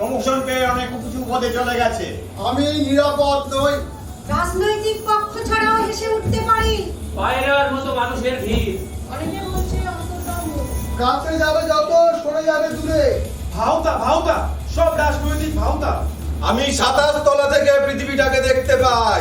Promotion পেয়ে অনেক উঁচু পদে চলে গেছে। আমি নিরাপদ নই। রাজনৈতিক পক্ষ ছাড়াও হেসে উঠতে পারি। বাইরের মতো মানুষের ভিড়। অনেকে বলছে কাছে যাবে যত সরে যাবে দূরে। ভাওতা ভাওতা সব রাজনৈতিক ভাওতা। আমি সাতাশ তলা থেকে পৃথিবীটাকে দেখতে পাই।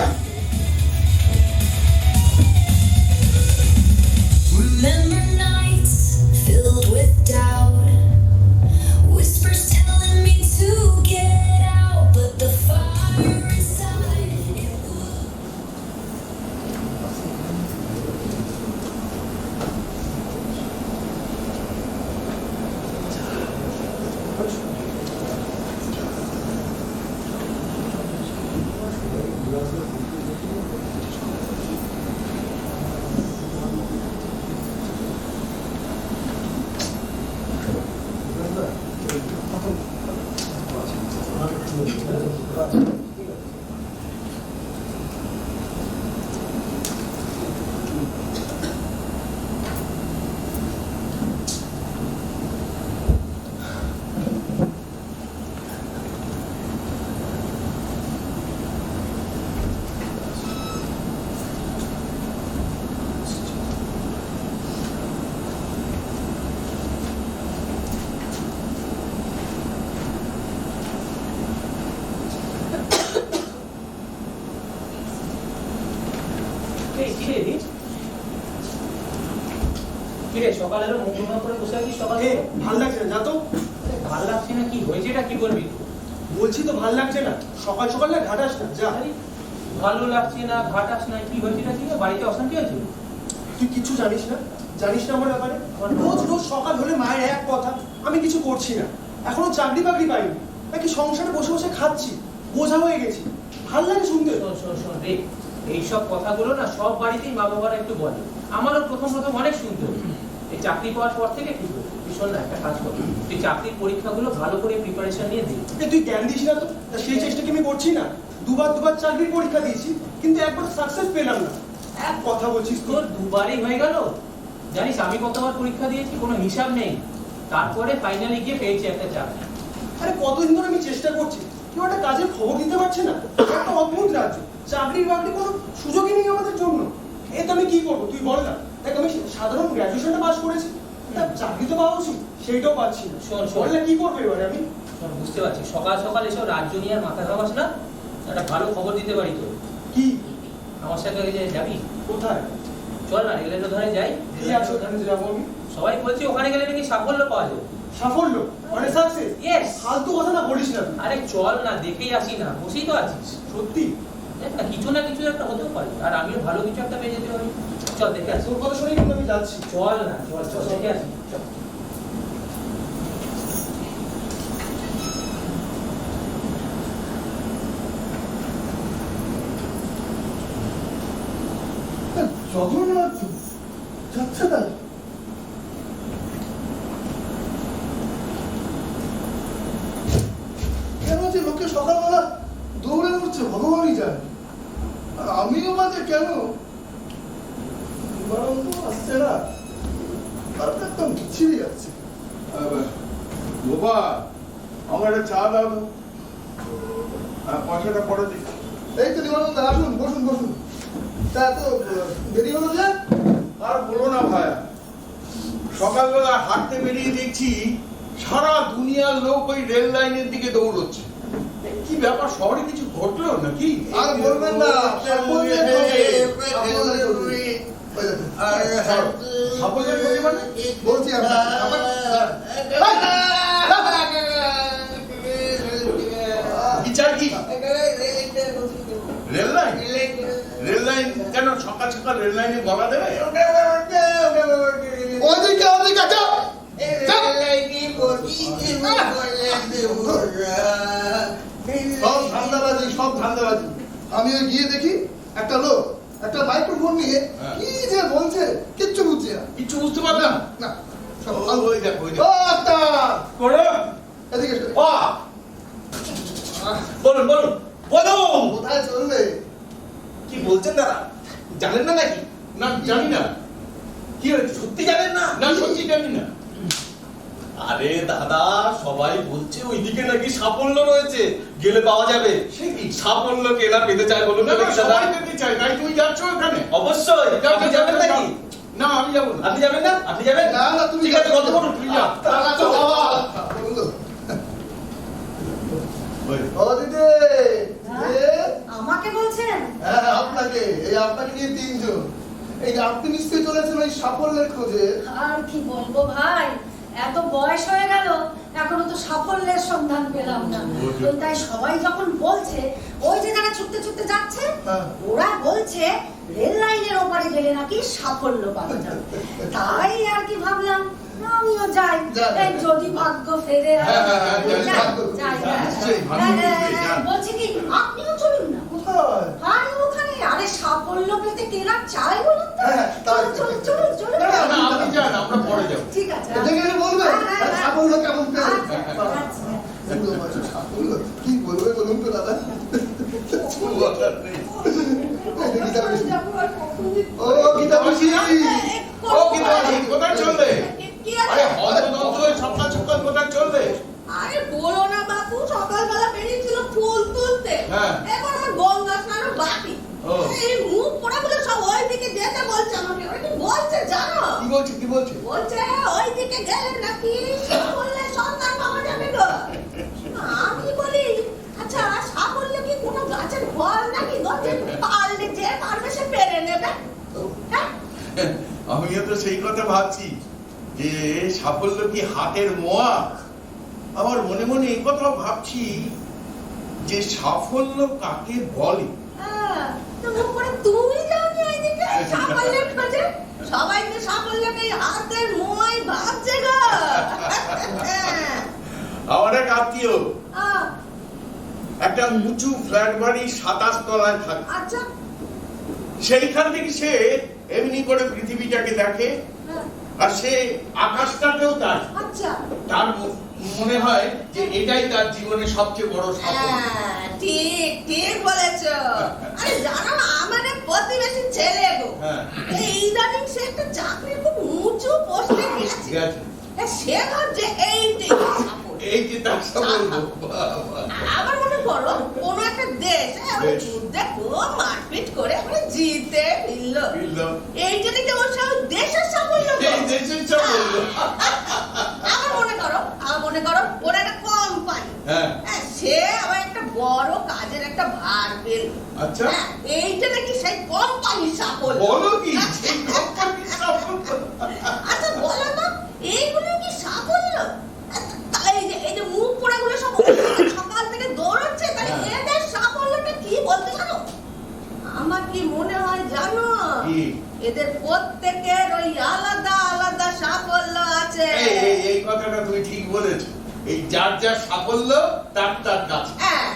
কি রে মুখ করে বসে আছিস সকালে? ভালো লাগছে না তো। ভালো লাগছে না কি হয়েছে এটা কি বলবি বলছি তো ভালো লাগছে না। সকাল সকাল না ঘাটাস না যা। ভালো লাগছে না ঘাটাস না কি হয়েছে এটা কি? বাড়িতে অশান্তি হয়েছে তুই কিছু জানিস না? জানিস না আমার ব্যাপারে? রোজ রোজ সকাল হলে মায়ের এক কথা আমি কিছু করছি না। এখনও চাকরি বাকরি পাইনি। নাকি সংসারে বসে বসে খাচ্ছি। বোঝা হয়ে গেছি। ভালো লাগে শুনতে। এইসব কথাগুলো না সব বাড়িতেই মা বাবারা একটু বলে। আমারও প্রথম প্রথম অনেক শুনতে। এই চাকরি পাওয়ার পর থেকে হতো তুই একটা কাজ কর। তুই চাকরির পরীক্ষাগুলো ভালো করে প্রিপারেশন নিয়ে তুই জ্ঞান দিস না তো? সেই চেষ্টা কি আমি করছি না? দুবার দুবার চাকরির পরীক্ষা দিয়েছি কিন্তু একবার সাকসেস পেলাম না। এক কথা বলছিস তোর দুবারই হয়ে গেল। জানিস আমি কতবার পরীক্ষা দিয়েছি কোনো হিসাব নেই। তারপরে ফাইনালি গিয়ে পেয়েছি একটা চাকরি। আরে কতদিন ধরে আমি চেষ্টা করছি? কেউ একটা কাজের খবর দিতে পারছে না। একটা অদ্ভুত রাজ্য। চাকরির বাকরি কোনো সুযোগই নেই আমাদের জন্য। এ তো আমি কি করব? তুই বল না। দেখ আমি সাধারণ গ্র্যাজুয়েশনটা পাস করেছি। তা চাকরি তো পাওয়া উচিত সেইটাও পাচ্ছি না। শোন, কি করব এবারে আমি? বুঝতে পারছি। সকাল সকাল এসব রাজ্য নিয়ে আর মাথা ঘামাস না। একটা ভালো খবর দিতে পারি তো কি? আমার সাথে যাবি? কোথায়? চল না রেলের ধরে যাই। সবাই বলছে ওখানে গেলে নাকি সাফল্য পাওয়া যাবে সাফল্য? মানে সাকসেস Yes. ফালতু কথা না বলিস না আরে চল না দেখেই আসি না। বসেই তো আছিস। সত্যি? দেখ না কিছু না কিছু একটা হতেও পারে। আর আমিও ভালো কিছু একটা পেয়ে যেতে পারি। চল, দেখে আসি তোর কথা শুনে কিন্তু আমি যাচ্ছি। চল না, চল চল, দেখে আসি। কেন যে লোকে সকালবেলা দৌড়ে উঠছে, ভগবানই জানে। আর আমিও মাঝে কেন গরম তো আসছে না আর তো একদম ছিঁড়ে যাচ্ছে বাবা আমার একটা চা দাও তো পয়সাটা পরে দিই এই তো দিবানন্দ আসুন বসুন বসুন তা এত দেরি হলো যে আর বলো না ভাই সকালবেলা হাঁটতে বেরিয়ে দেখছি সারা দুনিয়ার লোক ওই রেল লাইনের দিকে দৌড়চ্ছে কি ব্যাপার শহরে কিছু ঘটলো নাকি আর বলবেন না সাফল্যের ছবি, সাফল্যের ছবি। ওই দেখুন। সাফল্যের ছবি মানে? বলছি আপনাকে কি? Rail line? রেল লাইন কেন সকাল সকাল রেল লাইনে গলা দেবে? ওদিকে ওদিকে যাও। সব ধান্দাবাজি সব ধান্দাবাজি। আমি গিয়ে দেখি একটা লোক একটা মাইক্রোফোন নিয়ে হ্যাঁ। কি যে বলছে কিচ্ছু বুঝছি না। কিছু বুঝতে পারলাম না? সব ও, ফালতু। ওই দেখ ওই দেখ ও করো। এদিকে এসো। ও। বলুন বলুন। বলুন। কোথায় চলবে? কি বলছেন দাদা? জানেন না নাকি? না জানি না। কি হয়েছে? সত্যি জানেন না? না সত্যি জানি না। আরে দাদা সবাই বলছে ওইদিকে নাকি সাফল্য রয়েছে। গেলে পাওয়া যাবে। সাফল্য কেনা পেতে চায় বলুন না, সবাই পেতে চায়। তাই তুই যাচ্ছ ওখানে অবশ্যই। আপনি যাবেন নাকি? না আমি যাব না। আপনি যাবেন না? আপনি যাবেন? না, না, তুমি ঠিক আছে। গল্প করুন। তারা তো ও দিদি হ্যাঁ? আমাকে বলছেন? হ্যাঁ আপনাকে। এই আপনাকে নিয়ে তিনজন। এই আপনি নিশ্চয়ই চলেছেন ওই সাফল্যের খোঁজে। আর কি বলব ভাই? এত বয়স হয়ে গেল এখনও তো সাফল্যের সন্ধান পেলাম না। তো তাই সবাই যখন বলছে ওই যে যারা ছুটতে ছুটতে যাচ্ছে হ্যাঁ। ওরা বলছে রেল লাইনের ওপারে গেলে নাকি সাফল্য পাওয়া যাবে। তাই আর কি ভাবলাম আমিও যাই। যদি ভাগ্য ফেরে হ্যাঁ, হ্যাঁ, হ্যাঁ, হ্যাঁ, হ্যাঁ। বলছি কি আপনিও চলুন না। কোথায়? আরে ওখানে আরে সাফল্য পেতে কেনা চাই বলুন তো। হ্যাঁ, চলুন চলুন চলুন। না, না, আপনি যান আমরা পরে যাব। ঠিক আছে দেখে গেলে বলবেন হ্যাঁ, হ্যাঁ, হ্যাঁ। সাফল্য কেমন আচ্ছা, আচ্ছা। সাফল্য কি বলবে বলুন তো দাদা? বলার গীতা পিসি। ও গীতা পিসি কোথায় চললে? আরে আছে? সকাল সকাল কোথায় চললে? আরে বলো না বাপু সকালবেলা বেরিয়েছিল ফুল তুলতে। হ্যাঁ। এখন আমার গঙ্গা স্নানও বাকি। এই মুখ পোড়া বলে সব ওই দিকে যেতে বলছে আমাকে। বলছে জানো? কি বলছে কি বলছে? বলছে ওই দিকে গেলে নাকি বললে সন্তান পাওয়া যাবে গো আমি বলি আচ্ছা সাফল্য কি কোনো গাছের ফল নাকি গো যে পারলে যে পারবে সে পেরে নেবে হ্যাঁ আমিও তো সেই কথা ভাবছি যে সাফল্য কি হাতের মোয়া? আমার মনে মনে এই কথাও ভাবছি যে সাফল্য কাকে বলে? আহ, তো মুখ করে তুমি যাওনি সাফল্যের খোঁজে। সবাই তো সাফল্যকে হাতের মোয় ভাবছে গো। হ্যাঁ। আমার এক আত্মীয় একটা উঁচু ফ্ল্যাট বাড়ি সাতাশ তলায় থাকে। আচ্ছা। সেইখান থেকে সে এমনি করে পৃথিবীটাকে দেখে হ্যাঁ, আর সে আকাশটাকেও তার। আচ্ছা। তার মনে হয় যে এটাই তার জীবনের সবচেয়ে বড় সাফল্য। হ্যাঁ, ঠিক ঠিক বলেছ। আরে জানো না এক প্রতিবেশী ছেলে গো। হ্যাঁ। এই সে একটা চাকরি খুব উঁচু পোস্টে গেছে। ঠিক সে ভাবছে এইটাই সাফল্য এই যে তার আবার মনে করো কোন একটা দেশ এ, যুদ্ধে খুব মারপিট করে ওরা জিতে বুঝল? এইটা থেকে ওর সব দেশের সাফল্য এই দেশের সাফল্য। আবার মনে করো আবার মনে করো ওর একটা কোম্পানি হ্যাঁ। সে আবার একটা বড় কাজের একটা ভার পেল। আচ্ছা। হ্যাঁ, এইটা নাকি সেই কোম্পানির সাফল্য। বলো কি? সেই কোম্পানির সাফল্য আচ্ছা বলো তো এইগুলো কি সাফল্য তাই এই যে এই যে মুখ পোড়াগুলো সব সকাল থেকে দৌড়চ্ছে তাহলে হ্যাঁ। এদের সাফল্যটা কি বলতে জানো আমার কি মনে হয় জানো কি? এদের প্রত্যেকের ওই আলাদা আলাদা সাফল্য আছে। এই কথাটা তুমি ঠিক বলেছ। এই যার যার সাফল্য তার তার কাছে হ্যাঁ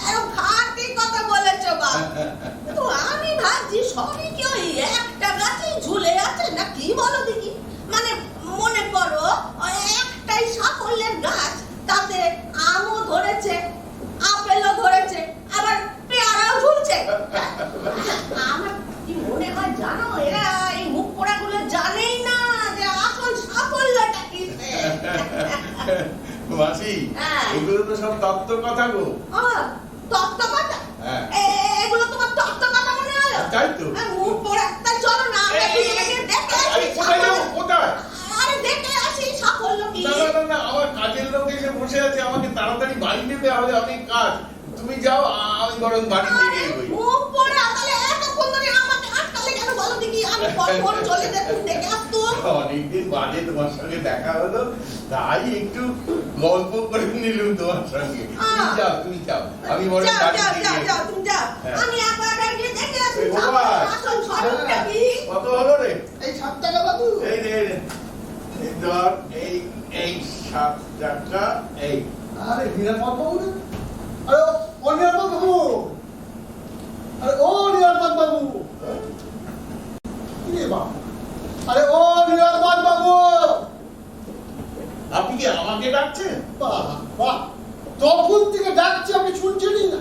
এরকম খাঁটি কথা বলেছ বাপ তো আমি ভাবছি সবই কি ওই একটা গাছে ঝুলে আছে? না কি বলো দেখি মানে মনে করো ওই একটাই সাফল্যের গাছ তাতে আমও ধরেছে আপেলও ধরেছে আবার পেয়ারাও ঝুলছে আমার কি মনে হয় জানো এরা এই মুখ পোড়াগুলো জানেই না যে আসল সাফল্যটা কি মাসি হ্যাঁ। এগুলো তো সব তত্ত্ব কথা গো। তত্ত্ব কথা? হ্যাঁ। এগুলো তোমার তত্ত্ব কথা মনে হলো? তাই তো। মুখ পোড়া চলো না আছে আমাকে তাড়াতাড়ি বাড়ি হবে অনেক কাজ। তুমি যাও আমি বরং বাড়ি থেকে এগোই মুখ পোড়া তাহলে এতক্ষণ ধরে আমাকে আটকালে কেন বলো দেখি? আমি কখন চলে যেতুম দেখে আসতুম অনেকদিন বাদে তোমার সঙ্গে দেখা হলো তাই একটু গল্প করে নিলুম তোমার সঙ্গে। তুমি যাও তুমি যাও। আমি তুমি যাও হ্যাঁ। আমি। আসল স্বরূপটা কি কত হলো রে? এই সাত টাকা বাবু। এই রে ধর এই এই সাত টাকা এই। আরে নিরাপদ বাবু আরে ও বাবু আরে ও নিরাপদ বাবু কি রে বাবু আরে ও নিরাপদ বাবু আপনি কি আমাকে ডাকছেন বাহ বাহ তখন থেকে ডাকছি আপনি শুনছেনই না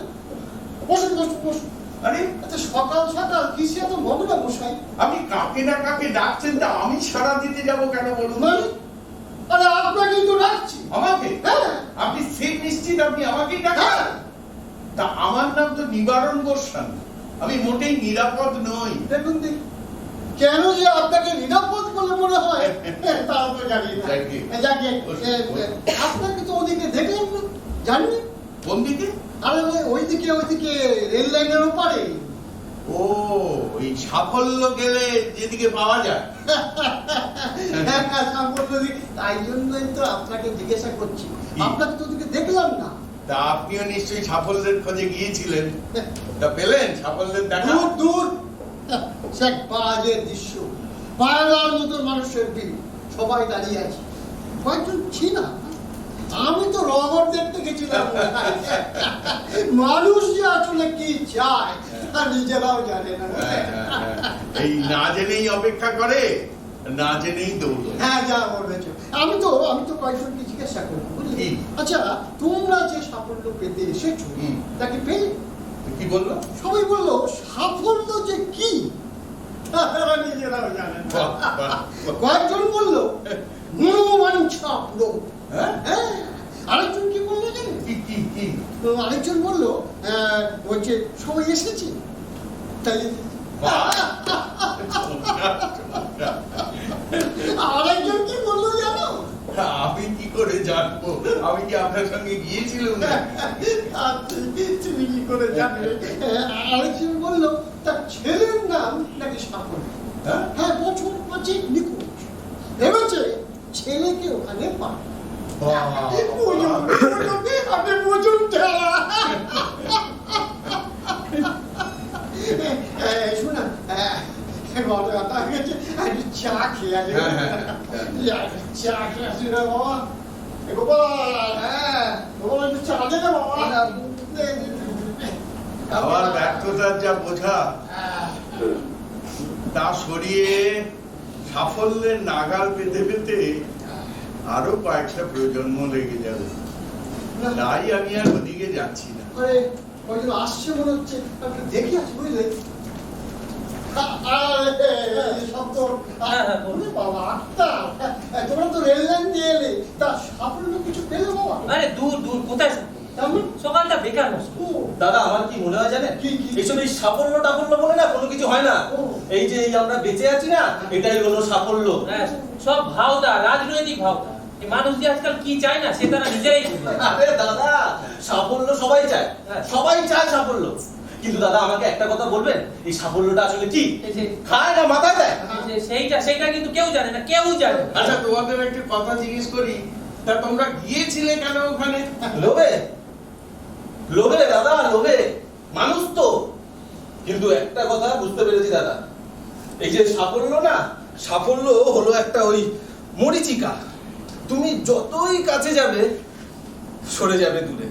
বসুন বসুন বসুন আরে আচ্ছা সকাল সকাল কিসে এত মনে মশাই আপনি কাকে না কাকে ডাকছেন তা আমি সারা দিতে যাব কেন বলুন মানে আরে আপনাকে জন্যই তো ডাকছি আমাকে হ্যাঁ আপনি ঠিক নিশ্চিত আপনি আমাকেই ডাকছেন হ্যাঁ তা আমার নাম তো নিবারণ গোস্বামী আমি মোটেই নিরাপদ নই দেখুন দেখি কেন যে আপনাকে নিরাপদ বলে মনে হয় তো জানি যাকে। যাকে এ, এ, আপনাকে তো ওদিকে দেখলাম জানি কোন দিকে? আরে ওইদিকে ওইদিকে রেল লাইনের ওপারে। ও ওই সাফল্য গেলে যেদিকে পাওয়া যায়। হ্যাঁ, তাই জন্যই তো আপনাকে জিজ্ঞাসা করছি। আপনাকে তো ওদিকে দেখলাম না। তা আপনিও নিশ্চয়ই সাফল্যের খোঁজে গিয়েছিলেন। তা পেলেন সাফল্যের দেখা? দূর দূর। সে বাজে দৃশ্য। পায়রার মতো মানুষের ভিড়। সবাই দাঁড়িয়ে আছে। কয়েকজন ছিল আমি তো রবর দেখতে গেছিলাম। মানুষ যে আসলে কি চায় তা নিজেরাও জানে না। হ্যাঁ, হ্যাঁ, হ্যাঁ। এই না জেনেই অপেক্ষা করে না জেনেই দৌড় হ্যাঁ যা বলেছ। আমি তো আমি তো কয়েকজনকে জিজ্ঞাসা করব বুঝলি? আচ্ছা তোমরা যে সাফল্য পেতে এসেছ। তাকে পেলে? কি বলল? সবাই বলল সাফল্য যে কি? তারা নিজেরাও জানে। কয়েকজন বলল হ্যাঁ? হ্যাঁ? আরেকজন কি বলল জানেন আরেকজন বলল বলছে সবাই এসেছে। তাই আরেকজন কি বলল জানো? আমি কি করে জানব? আমি কি আপনার সঙ্গে গিয়েছিলাম না তুমি- তুমি কি করে জানবে আরেকজন বলল তার ছেলের নাম নাকি সাফল্য হ্যাঁ? বছর পাঁচেক নিখোঁজ ভেবেছে ছেলেকে ওখানে বুঝুন, আপনি বুঝুন বড় কথা হয়েছে, একটু চা খেয়ে। হ্যাঁ, হ্যাঁ, হ্যাঁ। চা খেয়ে আসি রে বাবা। গোপাল, হ্যাঁ, গোপাল, একটু চা দে বাবা। আমার ব্যর্থতার যা বোঝা তা সরিয়ে সাফল্যের নাগাল পেতে পেতে আরও কয়েকটা প্রজন্ম লেগে যাবে। তাই আমি আর ওদিকে যাচ্ছি না। আসছে মনে হচ্ছে দেখে আসি বুঝলে আ- আরে, এই শব্দ হ্যাঁ, হ্যাঁ, বলুন। ওরে বাবা আত্মা তোমরা তো রেল লাইন দিয়ে এলে তা সাফল্য কিছু পেলে বাবা? আরে দূর দূর কোথায় সকালটা বেকার নষ্ট দাদা আমার কি মনে হয় জানেন? কি, কি? এইসব এই সাফল্য টাফল্য বলে না কোনো কিছু হয় না। এই যে আমরা বেঁচে আছি না এটাই হলো সাফল্য। হ্যাঁ, সব ভাওতা রাজনৈতিক ভাওতা। মানুষ যে আজকাল কি চায় না সে তারা নিজেরাই আরে দাদা সাফল্য সবাই চায়। হ্যাঁ। সবাই চায় সাফল্য। কিন্তু দাদা আমাকে একটা কথা বলবেন? এই সাফল্যটা আসলে কি? খায় না মাথায় দেয়? সেইটা সেইটা কিন্তু কেউ জানে না কেউ জানে আচ্ছা তোমাদের একটা কথা জিজ্ঞেস করি তা তোমরা গিয়েছিলে কেন ওখানে? লোভে লোভে দাদা লোভে। মানুষ তো। কিন্তু একটা কথা বুঝতে পেরেছি দাদা। এই যে সাফল্য না সাফল্য হলো একটা ওই মরিচিকা। তুমি যতই কাছে যাবে সরে যাবে দূরে।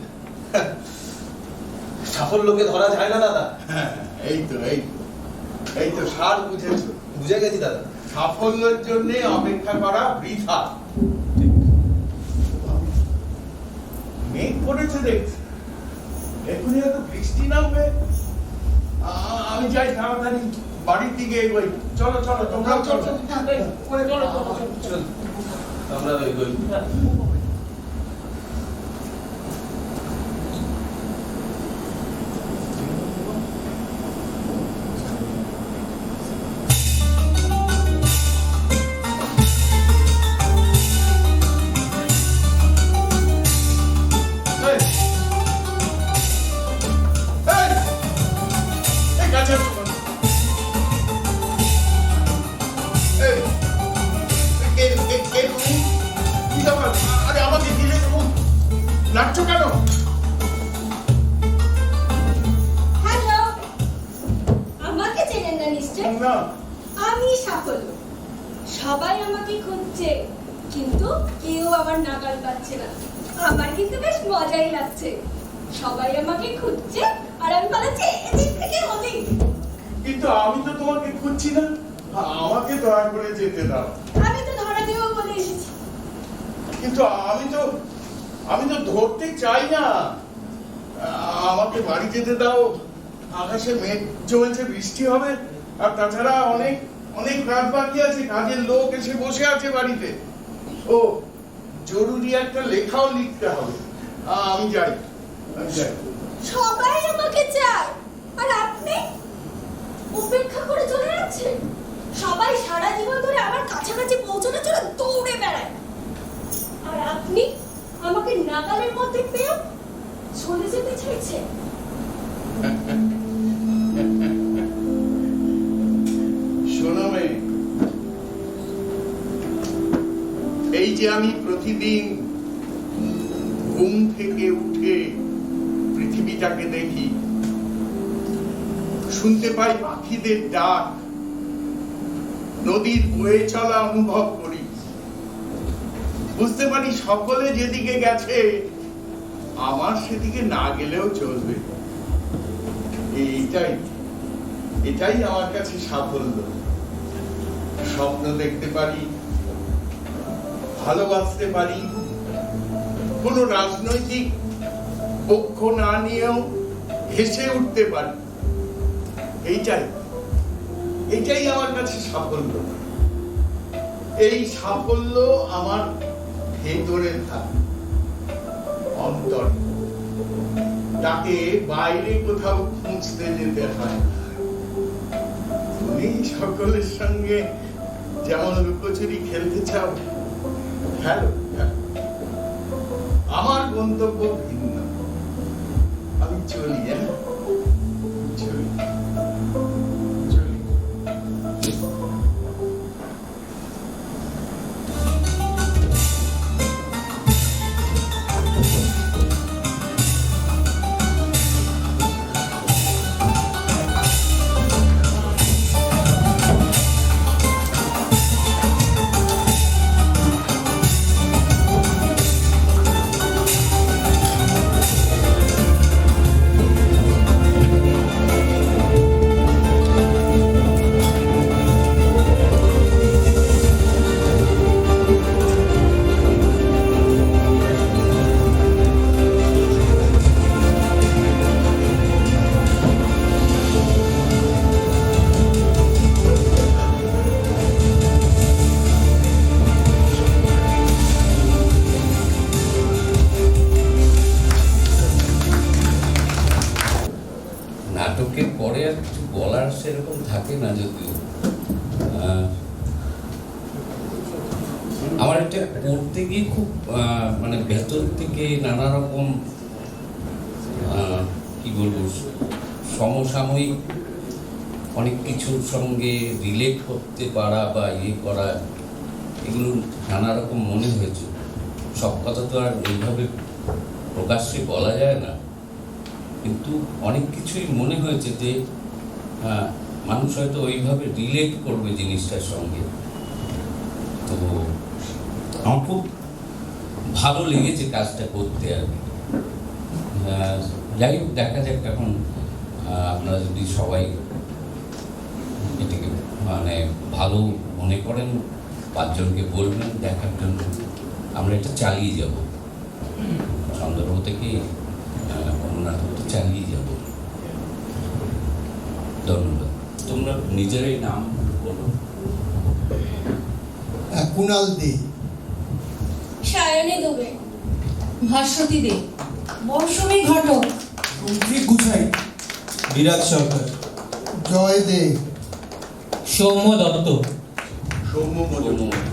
সাফল্যকে ধরা যায় না দাদা। হ্যাঁ, এই তো এই তো। এই তো সার বুঝেছ। বুঝে গেছি দাদা। সাফল্যের জন্য অপেক্ষা করা বৃথা। মেঘ পড়েছে দেখছি। এখনই এত বৃষ্টি নামবে। আ- আমি যাই তাড়াতাড়ি বাড়ির দিকে এগোই। চলো চলো তোমরা চলো চলো, চলো, আমরা ওই কিন্তু কেউ আমার নাগাল পাচ্ছে না। আমার কিন্তু বেশ মজাই লাগছে। সবাই আমাকে খুঁজছে আর আমি পালাচ্ছি এদিক থেকে ওদিক কিন্তু আমি তো তোমাকে খুঁজছি না। আমাকে দয়া করে যেতে দাও। আমি তো ধরা দেবো বলে এসেছি। কিন্তু আমি তো আমি তো ধরতে চাই না। আমাকে বাড়ি যেতে দাও। আকাশে মেঘ জমেছে বৃষ্টি হবে। আর তাছাড়া অনেক অনেক রাত বাকি আছে। কাজের লোক এসে বসে আছে বাড়িতে। ও জরুরি একটা লেখাও লিখতে হবে। আমি যাই। সবাই আমাকে চায়। আর আপনি? উপেক্ষা করে চলে যাচ্ছেন? সবাই সারা জীবন ধরে আমার কাছাকাছি পৌঁছানোর জন্য দৌড়ে বেড়ায়। আর আপনি আমাকে নাগালের মধ্যে পেয়েও চলে যেতে চাইছেন? যে আমি প্রতিদিন ঘুম থেকে উঠে পৃথিবীটাকে দেখি, শুনতে পাই পাখিদের ডাক, নদীর বয়ে চলা অনুভব করি। বুঝতে পারি সকলে যেদিকে গেছে, আমার সেদিকে না গেলেও চলবে। এইটাই, এটাই আমার কাছে সাফল্য। স্বপ্ন দেখতে পারি ভালোবাসতে পারি। কোন রাজনৈতিক পক্ষ না নিয়েও হেসে উঠতে পারি। এইটাই। এটাই আমার কাছে সাফল্য। এই সাফল্য আমার ভেতরে থাকে অন্তর। তাকে বাইরে কোথাও খুঁজতে যেতে হয় তুমি সকলের সঙ্গে যেমন লুকোচুরি খেলতে চাও খেলো। আমার গন্তব্য ভিন্ন আমি চলি হ্যাঁ সেরকম থাকে না যদিও। আমার এটা করতে গিয়ে খুব মানে ভেতর থেকে নানা রকম কি বলব, সমসাময়িক অনেক কিছুর সঙ্গে রিলেট করতে পারা বা ইয়ে করা, এগুলো নানা রকম মনে হয়েছে। সব কথা তো আর এইভাবে প্রকাশ্যে বলা যায় না। কিন্তু অনেক কিছুই মনে হয়েছে যে আহ, মানুষ হয়তো ওইভাবে রিলেট করবে জিনিসটার সঙ্গে। তো আমার খুব ভালো লেগেছে কাজটা করতে আর কি। আহ, যাই হোক দেখা যাক এখন আপনারা যদি সবাই এটাকে মানে ভালো মনে করেন পাঁচজনকে বলবেন দেখার জন্য আমরা এটা চালিয়ে যাব। সন্দর্ভ থেকে আহ, অন্য নাটকটা চালিয়ে যাব। ধন্যবাদ। তোমরা নিজেরাই নাম বলো। কুণাল দে। সায়নী দুবে। ভাস্বতী দে। মৌসুমী ঘটক। ঠিক গুছাই বিরাট সরকার। জয় দে। সৌম্য দত্ত। সৌম্য মজুমদার।